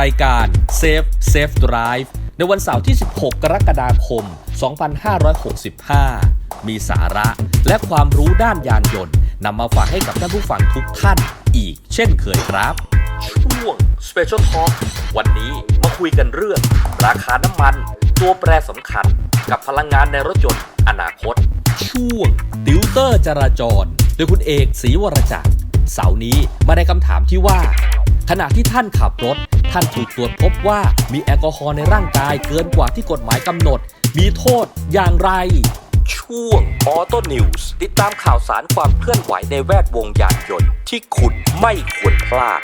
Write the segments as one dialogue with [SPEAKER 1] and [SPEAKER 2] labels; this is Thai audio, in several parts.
[SPEAKER 1] รายการ Safe Safe Drive ในวันเสาร์ที่ 16 กรกฎาคม 2565 มีสาระและความรู้ด้านยานยนต์นำมาฝากให้กับท่านผู้ฟังทุกท่านอีกเช่นเคยครับ ช่วง Special Talk วันนี้มาคุยกันเรื่อง ราคาน้ำมัน ตัวแปรสำคัญ กับพลังงานในรถยนต์อนาคต ช่วงติวเตอร์จราจร โดยคุณเอกศรีวรจักรเสาร์นี้มาในคำถามที่ว่า ขณะที่ท่านขับรถ ท่านถูกตรวจพบว่ามีแอลกอฮอล์ในร่างกายเกินกว่าที่กฎหมายกำหนด มีโทษอย่างไร ช่วงออโต้นิวส์ติดตามข่าวสารความเคลื่อนไหวในแวดวงยานยนต์ ที่คุณไม่ควรพลาด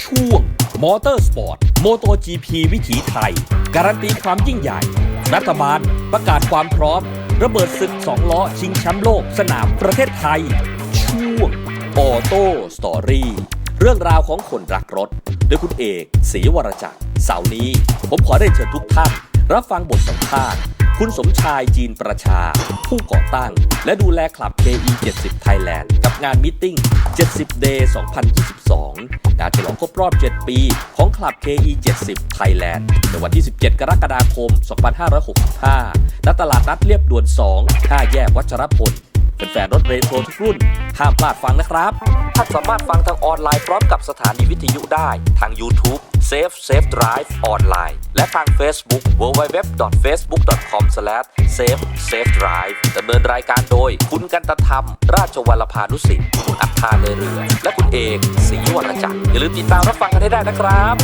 [SPEAKER 1] ช่วงมอเตอร์สปอร์ตโมโต GP วิถีไทย การันตีความยิ่งใหญ่ รัฐบาลประกาศความพร้อม ระเบิดศึกสองล้อชิงแชมป์โลกสนามประเทศไทย ช่วงออโต้สตอรี่ เรื่องราวของคนรักรถ โดยคุณเอกศรีวรจักรเสาร์นี้ ผมขอได้เชิญทุกท่าน รับฟังบทสัมภาษณ์ คุณสมชายจีนประชา ผู้ก่อตั้ง และดูแลคลับ KE 70 Thailand กับงานมิทติ้ง70 Day 2022 งานฉลองครบรอบ 7 ปี ของคลับ KE 70 Thailand ในวันที่ 17 กรกฎาคม 2565 ณ ตลาดนัดเรียบด่วน2ท่าแยกวัชรพล เป็นแฟนรถเรโทรทุกรุ่น ห้ามพลาดฟังนะครับท่านสามารถฟังทางออนไลน์พร้อมกับสถานีวิทยุได้ทาง YouTube Safe Safe Drive ออนไลน์และทาง Facebook www.facebook.com/safe safe drive ดำเนินรายการโดย คุณกันตธรรม ราชวัลพานุสิทธิ์คุณอัฏฐาในเรือ และคุณเอกศรีวรจักรอย่าลืมติดตามรับฟังกันให้ได้นะครับ